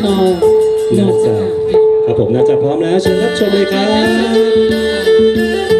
พราวนาจาครับผมนาจาพร้อมแล้วเชิญรับชมเลยครับ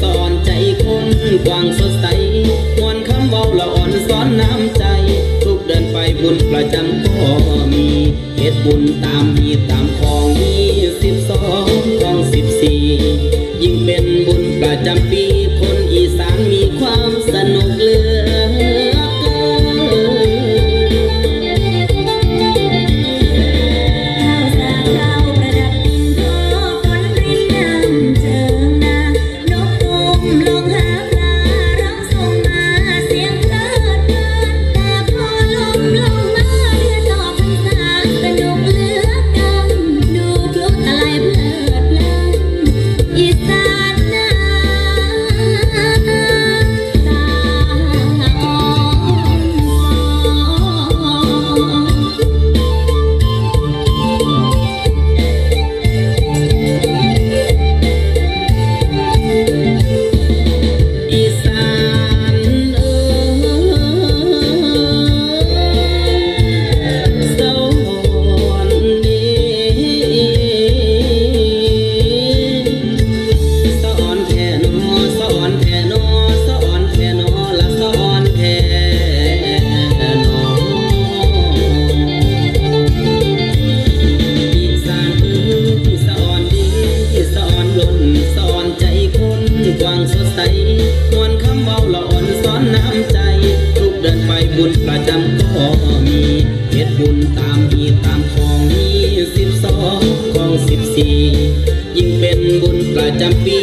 สอนใจคนกว้างสดใสมวนคำเว้าละอ่อนสอนน้ำใจ ทุกเดินไปบุญประจำก็มีเฮ็บุญตามมีตามของมีสิบสองของสิบสี่ สดใสมวรคำเบาละอ่อนซ้อนน้ำใจ ทุกเดินไปบุญประจำก็มีเฮ็ดบุญตามมีตามของมีสิบสองของสิบสี่ยิ่งเป็นบุญประจำปี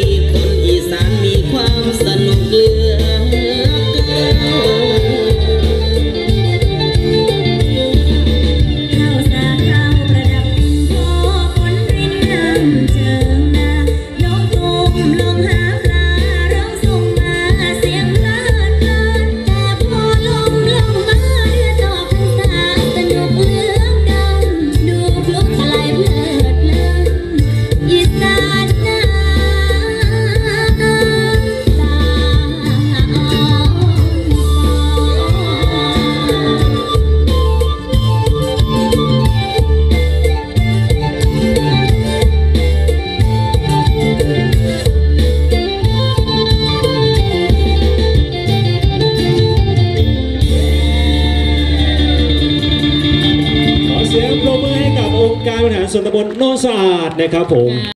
ส่วนตำบลโนนสะอาดนะครับผม